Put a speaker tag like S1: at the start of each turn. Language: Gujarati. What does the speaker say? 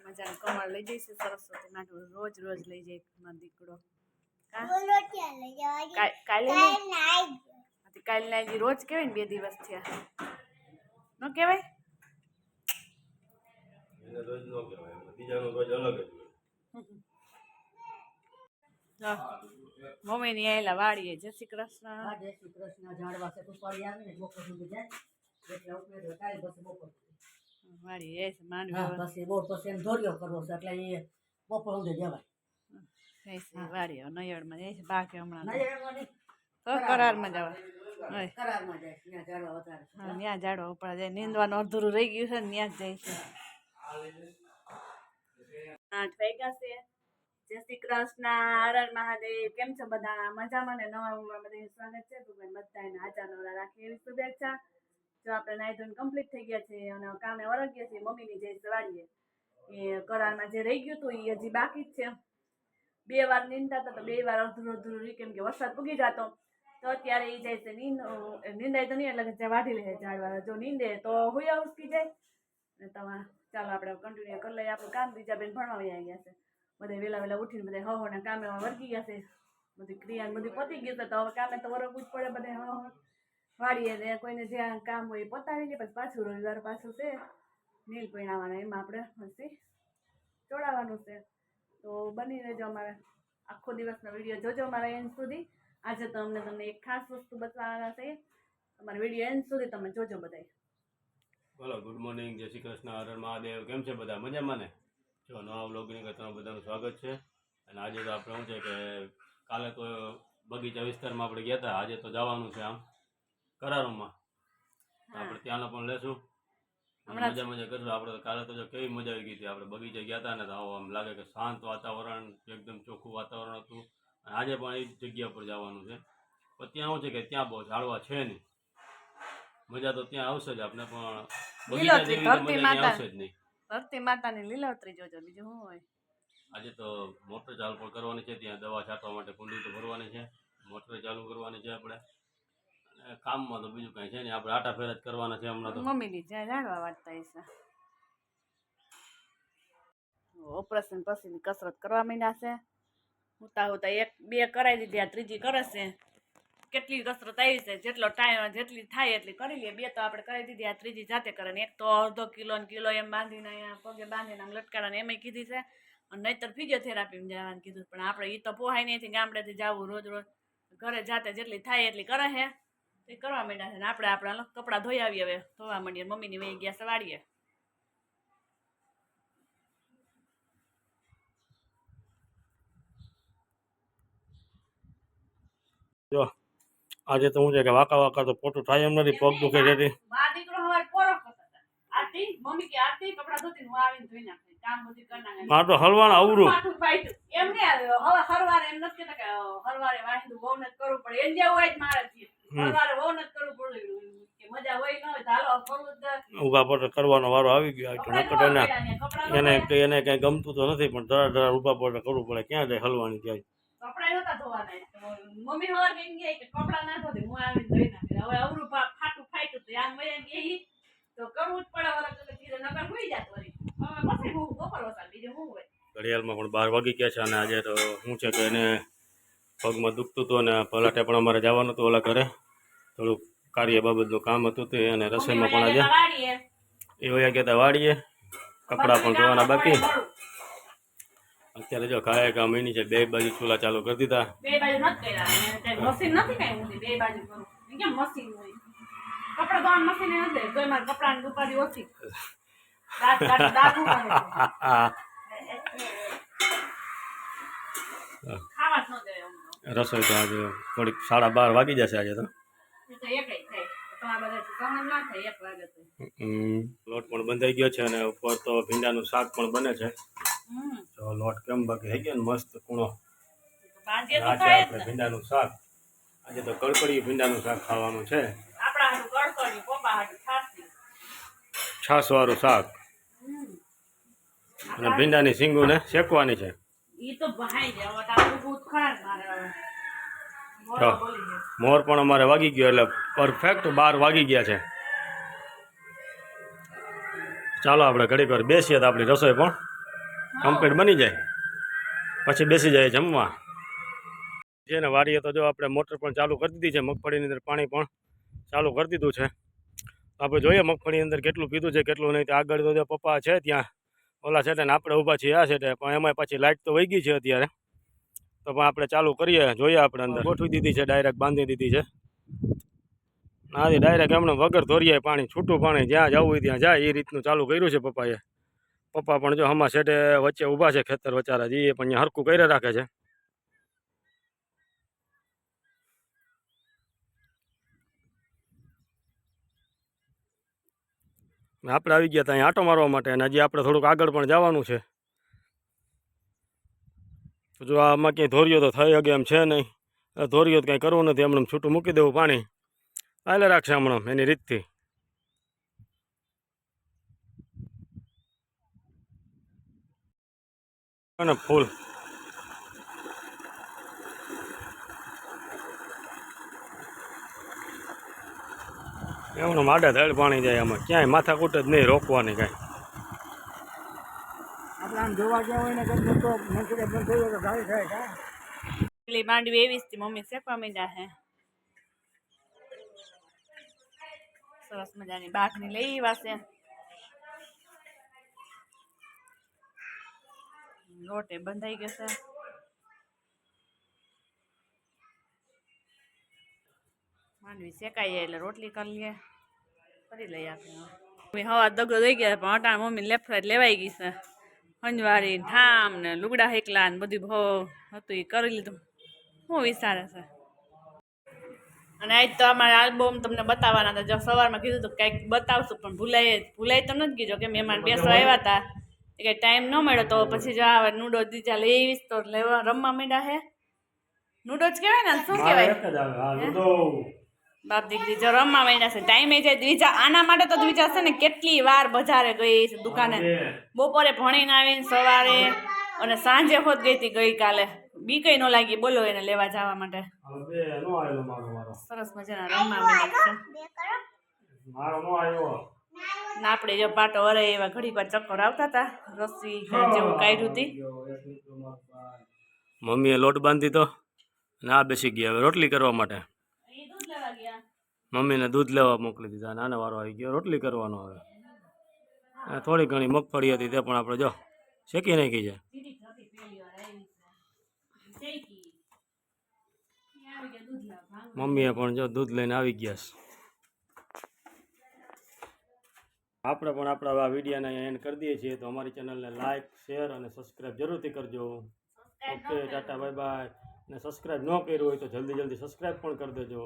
S1: મજાનું કમળ લઈ જઈશું સરસ્વતી માટે. રોજ રોજ લઈ જાય દીકરો. કાલે નહીં? હા તો કાલે ના હજી રોજ કહેવાય ને બે દિવસ થયા ન કહેવાય
S2: એને રોજ ન કહેવાય બીજાનું રોજ અલગ જ હોય
S1: જો, મમ્મીની આયેલા વાડીએ જય શ્રી કૃષ્ણ
S3: આ જય શ્રી કૃષ્ણ ઝાડવા છે તુપાડી આવે ને બપોર સુધી જાય એટલે ઉપરે કાલે પછી બપોર
S1: વાડીએ એ છે માંડવી
S3: હા પછી બપોર પછી એને ધોર્યો કરવો છે એટલે એ બપોર સુધી જવાય
S1: જાય છે વાડીએ નયડમાં જાય છે બાકી હમણાં તો.
S3: નજરમાં નહીં,
S1: તો કરારમાં જવા હોય
S3: કરારમાં જાય ત્યાં ઝાડવા વધારે
S1: ત્યાં ઝાડવા ઉપર જાય નીંદવાનું અડધુરું રહી ગયું છે ને ત્યાં જ જાય છે. આઠ વાગ્યા છે. જય શ્રી કૃષ્ણ હર હર મહાદેવ. કેમ છો બધા? મજામાં ને? નવા ઉમર બધા સ્વાગત છે. ભગવાન બધાને આચાર નવરા રાખે એવી શુભેચ્છા. જો આપણે નાઈ ધોઈને કમ્પ્લીટ થઈ ગયા છે અને કામે વરગ છીએ છે મમ્મીની જે સવારીએ. એ કરારમાં જે રહી ગયું હતું એ હજી બાકી જ છે. બે વાર નીંદતા હતા તો બે વાર અધૂરું અધૂરું રહી કેમ કે વરસાદ પૂગી જતો. તો અત્યારે એ જાય છે નીંદ નીંદાય તો નહીં, એટલે ત્યાં વાઢી લે ઝાડવા જો નીંદે તો હુયા ઉસકી જાય. ને તમારે ચાલો આપણે કન્ટિન્યુ કરી લઈએ. આપણું કામ બીજા બેન ભણવા આવી ગયા છે. બધા વહેલા વહેલા ઉઠીને બધા હો ને કામે વર્ગી ગયા છે. બધી ક્રિયા બધી પતી ગયું તો હવે કામે તો વરગવું જ પડે બધે હો. વાળીએ ને કોઈને જ્યાં કામ હોય એ પતાવી લે પછી પાછું રવિવાર પાછું છે. નીલ પીણાવાના એમાં આપણે પછી જોડાવાનું છે. તો બની રહેજો અમારે આખો દિવસનો વીડિયો જોજો અમારા એન્ડ સુધી. આજે તો અમને તમને એક ખાસ વસ્તુ બતાવવાના છે. અમારો વીડિયો એન્ડ સુધી તમે જોજો બધાય.
S2: બોલો ગુડ મોર્નિંગ જય શ્રી કૃષ્ણ હર હર મહાદેવ. કેમ છે બધા? મજામાં ને? જો નવા બ્લોગની કરતા બધાનું સ્વાગત છે. અને આજે તો આપણે શું છે કે કાલે તો બગીચા વિસ્તારમાં આપણે ગયા હતા. આજે તો જવાનું છે આમ કરારોમાં. આપણે ત્યાંનો પણ લેશું. મજા મજા કરશું. આપણે કાલે તો જો કેવી મજા આવી ગઈ હતી. આપણે બગીચે ગયા હતા ને તો આવું આમ લાગે કે શાંત વાતાવરણ એકદમ ચોખ્ખું વાતાવરણ હતું. આજે પણ એ જગ્યા પર જવાનું છે. પણ ત્યાં શું છે કે ત્યાં બહુ ઝાડવા છે નહીં. મજા તો ત્યાં આવશે જ આપણે પણ
S1: લીલોતરી, ધરતી માતા.
S2: આવશે જ નહીં.
S1: ધરતી માતાની લીલોતરી જોજો બીજું શું હોય?
S2: આજે તો મોટર ચાલુ પણ કરવાની છે ત્યાં દવા છાંટવા માટે કુંડી તો ભરવાની છે. મોટર ચાલુ કરવાની છે આપણે. કામમાં તો બીજું કઈ છે નહીં. આપણે આટા ફેરા જ કરવાના છે હમણાં તો.
S1: મમ્મીની જ્યાં જાણવા વાંચતા હશે. ઓપરેશન પછીની કસરત કરવા માંડ્યા છે. ઉતા ઉતા એક, બે કરાવી દીધી, આ ત્રીજી કરશે કેટલી કસરત આવી છે, જેટલો ટાઈમ જેટલી થાય એટલી કરી લઈએ બે તો આપણે કરી દીધી, આ ત્રીજી જાતે કરે ને. એક તો અડધો કિલો ને કિલો એમ બાંધીને અહીંયા પગે બાંધીને આમ લટકાડાને એમાંય કીધી છે. અને નહીતર ફિઝિયોથેરાપીમાં જવાનું કીધું પણ આપણે એ તો પોહાય નહીં ગામડેથી જવું રોજ રોજ. ઘરે જાતે જેટલી થાય એટલી કરે છે. તે કરવા માંડ્યા છે ને. આપણે આપણા કપડાં ધોઈ આવીએ હવે. ધોવા માંડીએ મમ્મીની વહી ગયા સવાડીએ
S2: જો આજે તો હું છે કે વાંકા વાંકા તો પોટું થાય એમ નથી પગ દુખે છે
S1: હું
S2: તો હલવાના અવરું. ઊભા પર કરવાનો વારો આવી ગયો. નકર એને એને કઈ ગમતું તો નથી પણ ધરા ધરા ઊભા પર કરવું પડે. ક્યાં જાય હલવાની જાય
S1: કપડાં નહોતા ધોવાના. તો મમ્મી હોર ગયા કે કપડા ના ધોતી હું આવીને ધોઈ નાખે. હવે અવરું ફાટું ફાટ્યું તો આમ મેં ગઈ તો કરવું જ પડે વરસ એટલે ધીરે નકર હોઈ જાત વળી. હવે પછી હું બપોર વસાલ બીજું હું હોય.
S2: ઘડિયાળમાં પણ બાર વાગી ગયા છે અને આજે તો શું છે કે એને પગમાં દુખતું હતું અને પલાટે પણ અમારે જવાનું હતું ઓલા ઘરે. થોડુંક કાર્ય બાબતનું કામ હતું તે અને રસોઈમાં પણ આજે એ વયા ગયા હતા વાડીએ. કપડાં પણ ધોવાના બાકી. અત્યારે જો કાંઈ કામ એની છે બે બાજુ ચૂલા ચાલુ કરી દીધા.
S1: બે બાજુ નથી કર્યા મશીન નથી કઈ બે બાજુ કરું. કેમ મશીન હોય? કપડા ધોવાનું મશીન નથી તો મારે કપડાની દુપારી ઓછી. રાત રાત દાગવું ખાવા જ ન દે
S2: રસોઈ તો આજે થોડીક સાડા બાર વાગી જશે આજે તો. લોટ પણ બંધાઈ ગયો છે અને ઉપર તો ભીંડાનું શાક પણ બને છે. લોટ કેમ બાકી થઈ ગયો ને મસ્ત કૂણો. આજે આપણે ભીંડાનું શાક. આજે તો કડકડી ભીંડાનું શાક ખાવાનું છે.
S1: છાસ
S2: છાસવાળું શાક. અને ભીંડાની સિંગુને શેકવાની છે.
S1: મારે.
S2: પણ અમારે વાગી ગયો એટલે પરફેક્ટ બાર વાગી ગયા છે. ચાલો આપણે ઘડીક વાર બેસીએ તો આપણી રસોઈ પણ કમ્પ્લીટ બની જાય? પછી બેસી જાય જમવા. છે ને વાડીએ તો જો આપણે મોટર પણ ચાલુ કરી દીધી છે, મગફળીની અંદર પાણી પણ ચાલુ કરી દીધું છે. આપણે જોઈએ મગફળીની અંદર કેટલું પીધું છે, કેટલું નહીં. આગળ તો પપ્પા છે ત્યાં, ઓલા છે ને આપણે ઊભા છીએ આ છે પણ એમાં પછી લાઇટ તો વહી ગઈ છે અત્યારે. તો પણ આપણે ચાલુ કરીએ, જોઈએ આપણે અંદર. ગોઠવી દીધી છે, ડાયરેક્ટ બાંધી દીધી છે. નાથી ડાયરેક્ટ એમણે વગર ધોરીએ પાણી, છૂટું પાણી, જ્યાં જવું હોય ત્યાં જાય, એ રીતનું ચાલુ કર્યું છે પપ્પાએ. પપ્પા પણ જો આમાં છેડે વચ્ચે ઊભા છે, ખેતર વચારા, જે એ પણ અહીંયા હરખું કરી રાખે છે. આપણે આવી ગયા હતા અહીંયા આટો મારવા માટે અને હજી આપણે થોડુંક આગળ પણ જવાનું છે. જો આમાં ક્યાંય ધોર્યો તો થઈ શકે એમ છે નહીં. ધોર્યો તો કાંઈ કરવું નથી, હમણાં છૂટું મૂકી દેવું પાણી. આલે રાખશે હમણાં એની રીતથી. અને ફૂલ. એમનું માડા ધડ પાણી જાય આમાં. ક્યાંય માથાકૂટ જ નહીં રોકવાની કાંઈ.
S3: આપણે આમ જોવા ગયા હોય ને તો મંદિરે બંધ થઈ હોય તો ગાડી થાય કા
S1: પેલી માંડવી એવી જ મમ્મી શેકવા માંડ્યા હે. સરસ મજાની બાકની લઈ વાસે લોટે બંધાઈ ગયો છે. માંડવી શેકાઈ જાય એટલે રોટલી કરી લઈએ કરી લઈએ આપણે મમ્મી હવા દગો થઈ ગયા પણ અટાણ મમ્મી લેફ્ટ લેવાઈ ગઈ છે. હંજવારી ઠામ ને લુગડા હેકલા ને બધું બહુ હતું એ કરી લીધું. હું વિચારે છે. અને આજ તો અમારે આલ્બમ તમને બતાવવાના હતા. જો સવારમાં કીધું હતું કંઈક બતાવશું, પણ ભૂલાય ભૂલાય તો નથી કીધું કે મહેમાન બેસવા આવ્યા હતા. એ કંઈ ટાઈમ ન મળ્યો તો પછી જો આ નૂડો દીજા લઈ તો લેવા રમવા માંડ્યા હે. નૂડો જ કહેવાય ને શું કહેવાય
S2: આવે
S1: બાપ દીકરી જો રમવા માંડ્યા છે ટાઈમે જાય દ્વિજા આના માટે તો દ્વિજા છે ને કેટલી વાર બજારે ગઈ છે દુકાને. બપોરે ભણીને આવીને સવારે અને સાંજે હોત ગઈ હતી ગઈકાલે. બી કઈ ન લાગી બોલો એને લેવા જવા માટે.
S2: હવે બે નો આવ્યો મારો મારો.
S1: સરસ મજાના રમવા માંડ્યા છે.
S2: મારો નો આવ્યો.
S1: ને આપણે જો પાટો વરે એવા ઘડીક વાર ચક્કર આવતા હતા રસી જેવું કાઢ્યું હતી
S2: મમ્મીએ લોટ બાંધી તો ના બેસી ગયા હવે રોટલી કરવા માટે. મમ્મીને દૂધ લેવા મોકલી દીધા નાનો વારો આવી ગયો રોટલી કરવાનો હવે. થોડી ઘણી મગફળી હતી તે પણ આપણે જો શેકી નાખી છે. મમ્મીએ પણ જો દૂધ લઈને આવી ગયા છે. આપણે પણ આપણા આ વિડીયોને અહીંયા એન્ડ કરી દઈએ છીએ. તો અમારી ચેનલને લાઇક શેર અને સબસ્ક્રાઈબ જરૂરથી કરજો. ઓકે ટાટા બાય બાય અને સબસ્ક્રાઈબ ન કર્યું હોય તો જલ્દી જલ્દી સબસ્ક્રાઈબ પણ કરી દેજો.